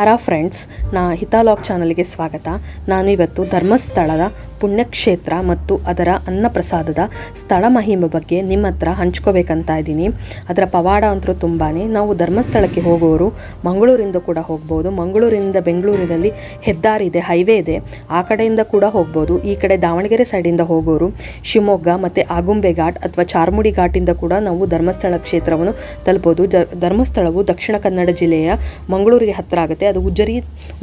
ಹರ friends ನಾ ಹಿತಾಲಾಕ್ ಚಾನಲ್ಗೆ ಸ್ವಾಗತ. ನಾನು ಇವತ್ತು ಧರ್ಮಸ್ಥಳದ ಪುಣ್ಯಕ್ಷೇತ್ರ ಮತ್ತು ಅದರ ಅನ್ನಪ್ರಸಾದದ ಸ್ಥಳ ಮಹಿಮೆ ಬಗ್ಗೆ ನಿಮ್ಮ ಹತ್ರ ಹಂಚ್ಕೋಬೇಕಂತ ಇದ್ದೀನಿ. ಅದರ ಪವಾಡ ಅಂತೂ ತುಂಬಾ ನಾವು ಧರ್ಮಸ್ಥಳಕ್ಕೆ ಹೋಗೋರು ಮಂಗಳೂರಿಂದ ಕೂಡ ಹೋಗ್ಬೋದು. ಮಂಗಳೂರಿಂದ ಬೆಂಗಳೂರಿನಲ್ಲಿ ಹೆದ್ದಾರಿ ಇದೆ, ಹೈವೇ ಇದೆ. ಆ ಕಡೆಯಿಂದ ಕೂಡ ಹೋಗ್ಬೋದು. ಈ ಕಡೆ ದಾವಣಗೆರೆ ಸೈಡಿಂದ ಹೋಗೋರು ಶಿವಮೊಗ್ಗ ಮತ್ತು ಆಗುಂಬೆ ಘಾಟ್ ಅಥವಾ ಚಾರ್ಮುಡಿ ಘಾಟಿಂದ ಕೂಡ ನಾವು ಧರ್ಮಸ್ಥಳ ಕ್ಷೇತ್ರವನ್ನು ತಲುಪೋದು. ಧರ್ಮಸ್ಥಳವು ದಕ್ಷಿಣ ಕನ್ನಡ ಜಿಲ್ಲೆಯ ಮಂಗಳೂರಿಗೆ ಹತ್ತಿರ ಆಗುತ್ತೆ. ಅದು ಉಜರಿ,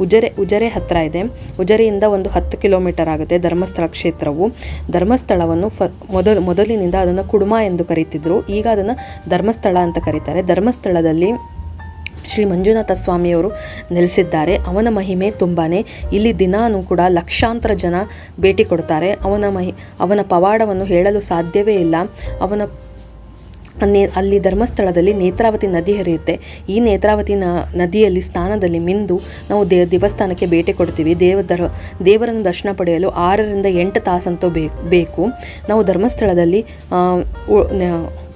ಉಜರೆ ಉಜರೆ ಹತ್ತಿರ ಇದೆ. ಉಜರಿಯಿಂದ ಒಂದು ಹತ್ತು ಕಿಲೋಮೀಟರ್ ಆಗುತ್ತೆ. ಧರ್ಮಸ್ಥಳ ಕ್ಷೇತ್ರವು ಧರ್ಮಸ್ಥಳವನ್ನು ಫ, ಮೊದಲು, ಮೊದಲಿನಿಂದ ಅದನ್ನು ಕುಡುಮ ಎಂದು ಕರೀತಿದ್ರು. ಈಗ ಅದನ್ನು ಧರ್ಮಸ್ಥಳ ಅಂತ ಕರೀತಾರೆ. ಧರ್ಮಸ್ಥಳದಲ್ಲಿ ಶ್ರೀ ಮಂಜುನಾಥ ಸ್ವಾಮಿಯವರು ನೆಲೆಸಿದ್ದಾರೆ. ಅವನ ಮಹಿಮೆ ತುಂಬಾ ಇಲ್ಲಿ ದಿನಾನೂ ಕೂಡ ಲಕ್ಷಾಂತರ ಜನ ಭೇಟಿ ಕೊಡ್ತಾರೆ. ಅವನ ಮಹಿ, ಅವನ ಪವಾಡವನ್ನು ಹೇಳಲು ಸಾಧ್ಯವೇ ಇಲ್ಲ. ಅವನ ನೇ, ಅಲ್ಲಿ ಧರ್ಮಸ್ಥಳದಲ್ಲಿ ನೇತ್ರಾವತಿ ನದಿ ಹರಿಯುತ್ತೆ. ಈ ನೇತ್ರಾವತಿ ನ, ನದಿಯಲ್ಲಿ ಸ್ನಾನದಲ್ಲಿ ಮಿಂದು ನಾವು ದೇ, ದೇವಸ್ಥಾನಕ್ಕೆ ಭೇಟಿ ಕೊಡ್ತೀವಿ. ದೇವ ದರ ದೇವರನ್ನು ದರ್ಶನ ಪಡೆಯಲು ಆರರಿಂದ ಎಂಟು ತಾಸಂತೂ ಬೇಕು. ನಾವು ಧರ್ಮಸ್ಥಳದಲ್ಲಿ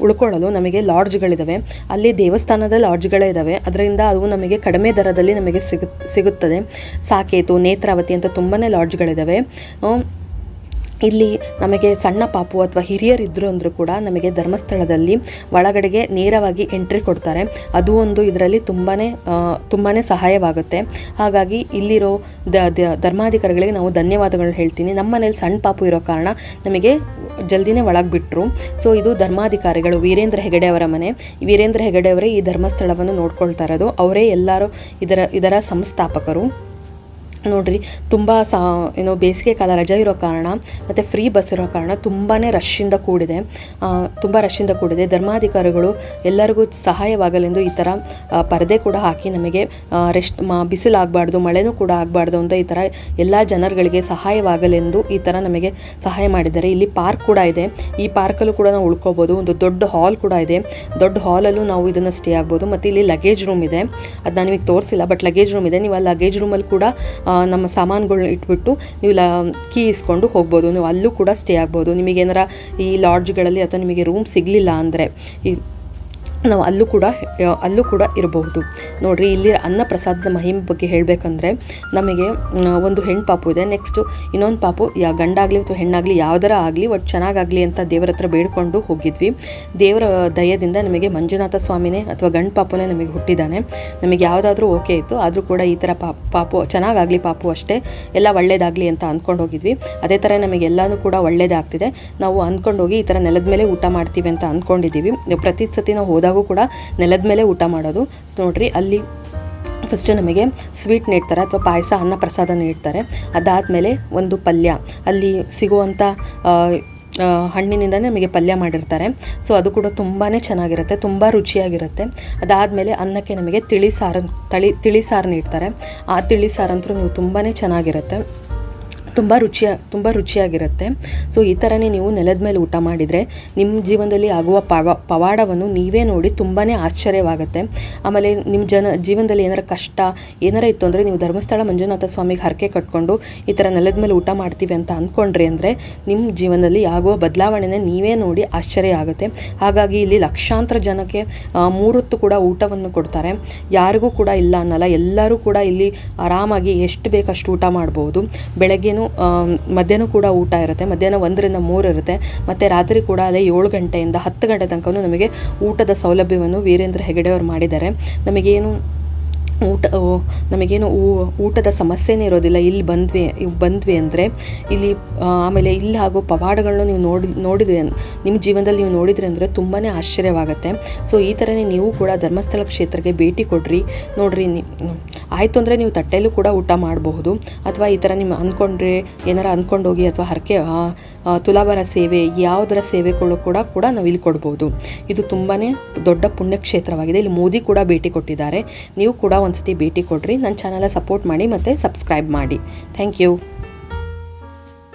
ಉಳ್ಕೊಳ್ಳಲು ನಮಗೆ ಲಾಡ್ಜ್ಗಳಿದ್ದಾವೆ ಅಲ್ಲಿ ದೇವಸ್ಥಾನದ ಲಾಡ್ಜ್ಗಳೇ ಇದ್ದಾವೆ ಅದರಿಂದ ಅವು ನಮಗೆ ಕಡಿಮೆ ದರದಲ್ಲಿ ನಮಗೆ ಸಿಗು, ಸಿಗುತ್ತದೆ. ಸಾಕೇತು, ನೇತ್ರಾವತಿ ಅಂತ ತುಂಬಾ ಲಾಡ್ಜ್ಗಳಿದ್ದಾವೆ ಇಲ್ಲಿ ನಮಗೆ ಸಣ್ಣ ಪಾಪು ಅಥವಾ ಹಿರಿಯರಿದ್ದರು ಅಂದರೂ ಕೂಡ ನಮಗೆ ಧರ್ಮಸ್ಥಳದಲ್ಲಿ ಒಳಗಡೆಗೆ ನೇರವಾಗಿ ಎಂಟ್ರಿ ಕೊಡ್ತಾರೆ. ಅದು ಒಂದು ಇದರಲ್ಲಿ ತುಂಬಾ ತುಂಬಾ ಸಹಾಯವಾಗುತ್ತೆ. ಹಾಗಾಗಿ ಇಲ್ಲಿರೋ ದ ಧರ್ಮಾಧಿಕಾರಿಗಳಿಗೆ ನಾವು ಧನ್ಯವಾದಗಳು ಹೇಳ್ತೀನಿ. ನಮ್ಮ ಮನೇಲಿ ಸಣ್ಣ ಪಾಪು ಇರೋ ಕಾರಣ ನಮಗೆ ಜಲ್ದಿನೇ ಒಳಗೆ ಬಿಟ್ಟರು ಸೊ, ಇದು ಧರ್ಮಾಧಿಕಾರಿಗಳು ವೀರೇಂದ್ರ ಹೆಗಡೆ ಅವರ ಮನೆ. ವೀರೇಂದ್ರ ಹೆಗಡೆ ಅವರೇ ಈ ಧರ್ಮಸ್ಥಳವನ್ನು ನೋಡ್ಕೊಳ್ತಾ ಇರೋದು. ಅವರೇ ಎಲ್ಲರೂ ಇದರ ಇದರ ಸಂಸ್ಥಾಪಕರು. ನೋಡ್ರಿ, ತುಂಬ ಸಾ, ಏನೋ ಬೇಸಿಗೆ ಕಾಲ ರಜೆ ಇರೋ ಕಾರಣ, ಮತ್ತು ಫ್ರೀ ಬಸ್ ಇರೋ ಕಾರಣ ತುಂಬಾ ರಶ್ಶಿಂದ ಕೂಡಿದೆ. ತುಂಬ ರಶ್ಶಿಂದ ಕೂಡಿದೆ. ಧರ್ಮಾಧಿಕಾರಿಗಳು ಎಲ್ಲರಿಗೂ ಸಹಾಯವಾಗಲೆಂದು ಈ ಥರ ಪರದೆ ಕೂಡ ಹಾಕಿ ನಮಗೆ ರೆಸ್ಟ್ ಮಾ, ಬಿಸಿಲಾಗಬಾರ್ದು, ಮಳೆನೂ ಕೂಡ ಆಗಬಾರ್ದು ಅಂತ ಈ ಥರ ಎಲ್ಲ ಜನರುಗಳಿಗೆ ಸಹಾಯವಾಗಲೆಂದು ಈ ಥರ ನಮಗೆ ಸಹಾಯ ಮಾಡಿದ್ದಾರೆ. ಇಲ್ಲಿ ಪಾರ್ಕ್ ಕೂಡ ಇದೆ. ಈ ಪಾರ್ಕಲ್ಲೂ ಕೂಡ ನಾವು ಉಳ್ಕೋಬೋದು. ಒಂದು ದೊಡ್ಡ ಹಾಲ್ ಕೂಡ ಇದೆ. ದೊಡ್ಡ ಹಾಲಲ್ಲೂ ನಾವು ಇದನ್ನು ಸ್ಟೇ ಆಗ್ಬೋದು. ಮತ್ತು ಇಲ್ಲಿ ಲಗೇಜ್ ರೂಮ್ ಇದೆ. ಅದು ನಾನು ನಿಮಗೆ ತೋರಿಸಿಲ್ಲ ಬಟ್ ಲಗೇಜ್ ರೂಮ್ ಇದೆ. ನೀವು ಆ ಲಗೇಜ್ ರೂಮಲ್ಲಿ ಕೂಡ ನಮ್ಮ ಸಾಮಾನುಗಳ್ನ ಇಟ್ಬಿಟ್ಟು ನೀವು ಲ ಕೀ ಇಸ್ಕೊಂಡು ಹೋಗ್ಬೋದು. ನೀವು ಅಲ್ಲೂ ಕೂಡ ಸ್ಟೇ ಆಗ್ಬೋದು. ನಿಮಗೇನಾರ ಈ ಲಾಡ್ಜ್ಗಳಲ್ಲಿ ಅಥವಾ ನಿಮಗೆ ರೂಮ್ ಸಿಗಲಿಲ್ಲ ಅಂದರೆ ಈ ನಾವು ಅಲ್ಲೂ ಕೂಡ ಅಲ್ಲೂ ಕೂಡ ಇರಬಹುದು. ನೋಡಿರಿ, ಇಲ್ಲಿ ಅನ್ನ ಪ್ರಸಾದದ ಮಹಿಮೆ ಬಗ್ಗೆ ಹೇಳಬೇಕಂದ್ರೆ ನಮಗೆ ಒಂದು ಹೆಣ್ಣು ಪಾಪು ಇದೆ. ನೆಕ್ಸ್ಟು ಇನ್ನೊಂದು ಪಾಪು, ಯಾ, ಗಂಡಾಗಲಿ ಅಥವಾ ಹೆಣ್ಣಾಗಲಿ ಯಾವ್ದಾರ ಆಗಲಿ ಒಟ್ಟು ಚೆನ್ನಾಗಾಗಲಿ ಅಂತ ದೇವರ ಹತ್ರ ಬೇಡ್ಕೊಂಡು ಹೋಗಿದ್ವಿ. ದೇವರ ದಯದಿಂದ ನಮಗೆ ಮಂಜುನಾಥ ಸ್ವಾಮಿನೇ ಅಥವಾ ಗಂಡು ಪಾಪುನೇ ನಮಗೆ ಹುಟ್ಟಿದ್ದಾನೆ. ನಮಗೆ ಯಾವುದಾದ್ರೂ ಓಕೆ ಇತ್ತು, ಆದರೂ ಕೂಡ ಈ ಥರ ಪಾಪ, ಪಾಪು, ಚೆನ್ನಾಗಾಗಲಿ ಪಾಪು ಅಷ್ಟೇ, ಎಲ್ಲ ಒಳ್ಳೇದಾಗಲಿ ಅಂತ ಅಂದ್ಕೊಂಡು ಹೋಗಿದ್ವಿ. ಅದೇ ಥರ ನಮಗೆ ಎಲ್ಲನೂ ಕೂಡ ಒಳ್ಳೇದಾಗ್ತಿದೆ. ನಾವು ಅಂದ್ಕೊಂಡು ಹೋಗಿ ಈ ಥರ ನೆಲದ ಮೇಲೆ ಊಟ ಮಾಡ್ತೀವಿ ಅಂತ ಅಂದ್ಕೊಂಡಿದ್ದೀವಿ ಪ್ರತಿ ಸತಿ ನಾವು ಹೋದಾಗೂ ಕೂಡ ನೆಲದ ಮೇಲೆ ಊಟ ಮಾಡೋದು. ಸೊ ನೋಡ್ರಿ, ಅಲ್ಲಿ ಫಸ್ಟು ನಮಗೆ ಸ್ವೀಟ್ ನೀಡ್ತಾರೆ ಅಥವಾ ಪಾಯಸ, ಅನ್ನ ಪ್ರಸಾದ ನೀಡ್ತಾರೆ. ಅದಾದಮೇಲೆ ಒಂದು ಪಲ್ಯ. ಅಲ್ಲಿ ಸಿಗುವಂಥ ಹಣ್ಣಿನಿಂದನೇ ನಮಗೆ ಪಲ್ಯ ಮಾಡಿರ್ತಾರೆ. ಸೊ ಅದು ಕೂಡ ತುಂಬಾ ಚೆನ್ನಾಗಿರುತ್ತೆ, ತುಂಬ ರುಚಿಯಾಗಿರುತ್ತೆ. ಅದಾದಮೇಲೆ ಅನ್ನಕ್ಕೆ ನಮಗೆ ತಿಳಿ ಸಾರು ತಳಿ, ತಿಳಿ ಸಾರು ನೀಡ್ತಾರೆ. ಆ ತಿಳಿ ಸಾರಂತೂ ನೀವು ತುಂಬಾ ಚೆನ್ನಾಗಿರುತ್ತೆ. ತುಂಬ ರುಚಿಯ ತುಂಬ ರುಚಿಯಾಗಿರುತ್ತೆ. ಸೊ ಈ ಥರನೇ ನೀವು ನೆಲದ ಮೇಲೆ ಊಟ ಮಾಡಿದರೆ ನಿಮ್ಮ ಜೀವನದಲ್ಲಿ ಆಗುವ ಪವ, ಪವಾಡವನ್ನು ನೀವೇ ನೋಡಿ ತುಂಬಾ ಆಶ್ಚರ್ಯವಾಗುತ್ತೆ. ಆಮೇಲೆ ನಿಮ್ಮ ಜನ, ಜೀವನದಲ್ಲಿ ಏನಾರ ಕಷ್ಟ, ಏನಾರ ಇತ್ತು ಅಂದರೆ ನೀವು ಧರ್ಮಸ್ಥಳ ಮಂಜುನಾಥ ಸ್ವಾಮಿಗೆ ಹರಕೆ ಕಟ್ಕೊಂಡು ಈ ಥರ ನೆಲದ ಮೇಲೆ ಊಟ ಮಾಡ್ತೀವಿ ಅಂತ ಅಂದ್ಕೊಂಡ್ರಿ ಅಂದರೆ ನಿಮ್ಮ ಜೀವನದಲ್ಲಿ ಆಗುವ ಬದಲಾವಣೆನ ನೀವೇ ನೋಡಿ ಆಶ್ಚರ್ಯ ಆಗುತ್ತೆ. ಹಾಗಾಗಿ ಇಲ್ಲಿ ಲಕ್ಷಾಂತರ ಜನಕ್ಕೆ ಮೂರೊತ್ತು ಕೂಡ ಊಟವನ್ನು ಕೊಡ್ತಾರೆ. ಯಾರಿಗೂ ಕೂಡ ಇಲ್ಲ ಅನ್ನಲ್ಲ, ಎಲ್ಲರೂ ಕೂಡ ಇಲ್ಲಿ ಆರಾಮಾಗಿ ಎಷ್ಟು ಬೇಕಷ್ಟು ಊಟ ಮಾಡ್ಬೋದು. ಬೆಳಗ್ಗೆನೂ ಆ, ಮಧ್ಯಾಹ್ನ ಕೂಡ ಊಟ ಇರುತ್ತೆ. ಮಧ್ಯಾಹ್ನ ಒಂದರಿಂದ ಮೂರು ಇರುತ್ತೆ. ಮತ್ತು ರಾತ್ರಿ ಕೂಡ ಅಲ್ಲೇ ಏಳು ಗಂಟೆಯಿಂದ ಹತ್ತು ಗಂಟೆ ತನಕ ನಮಗೆ ಊಟದ ಸೌಲಭ್ಯವನ್ನು ವೀರೇಂದ್ರ ಹೆಗಡೆಯವರು ಮಾಡಿದ್ದಾರೆ. ನಮಗೇನು ಊಟ ನಮಗೇನು ಊಟದ ಸಮಸ್ಯೆನೇ ಇರೋದಿಲ್ಲ. ಇಲ್ಲಿ ಬಂದ್ವಿ ಬಂದ್ವಿ ಅಂದರೆ ಇಲ್ಲಿ ಆಮೇಲೆ ಇಲ್ಲಿ ಆಗೋ ಪವಾಡಗಳನ್ನ ನೀವು ನೋಡಿ, ನೋಡಿದ್ರಿ, ನಿಮ್ಮ ಜೀವನದಲ್ಲಿ ನೀವು ನೋಡಿದ್ರಿ ಅಂದರೆ ತುಂಬಾ ಆಶ್ಚರ್ಯವಾಗುತ್ತೆ. ಸೊ ಈ ಥರನೇ ನೀವು ಕೂಡ ಧರ್ಮಸ್ಥಳ ಕ್ಷೇತ್ರಕ್ಕೆ ಭೇಟಿ ಕೊಡ್ರಿ. ನೋಡ್ರಿ ಆಯಿತು ಅಂದರೆ ನೀವು ತಟ್ಟೆಯಲ್ಲೂ ಕೂಡ ಊಟ ಮಾಡಬಹುದು. ಅಥವಾ ಈ ಥರ ನಿಮ್ಮ ಅಂದ್ಕೊಂಡ್ರೆ, ಏನಾರ ಅಂದ್ಕೊಂಡೋಗಿ ಅಥವಾ ಹರಕೆ ತುಲಾಭಾರ ಸೇವೆ, ಯಾವುದರ ಸೇವೆಗಳು ಕೂಡ ಕೂಡ ನಾವು ಇಲ್ಲಿ ಕೊಡ್ಬೋದು ಇದು ತುಂಬಾ ದೊಡ್ಡ ಪುಣ್ಯಕ್ಷೇತ್ರವಾಗಿದೆ. ಇಲ್ಲಿ ಮೋದಿ ಕೂಡ ಭೇಟಿ ಕೊಟ್ಟಿದ್ದಾರೆ. ನೀವು ಕೂಡ ಒಂದ್ಸತಿ ಭೇಟಿ ಕೊಡ್ರಿ. ನನ್ನ ಚಾನಲ ಸಪೋರ್ಟ್ ಮಾಡಿ ಮತ್ತು ಸಬ್ಸ್ಕ್ರೈಬ್ ಮಾಡಿ. Thank you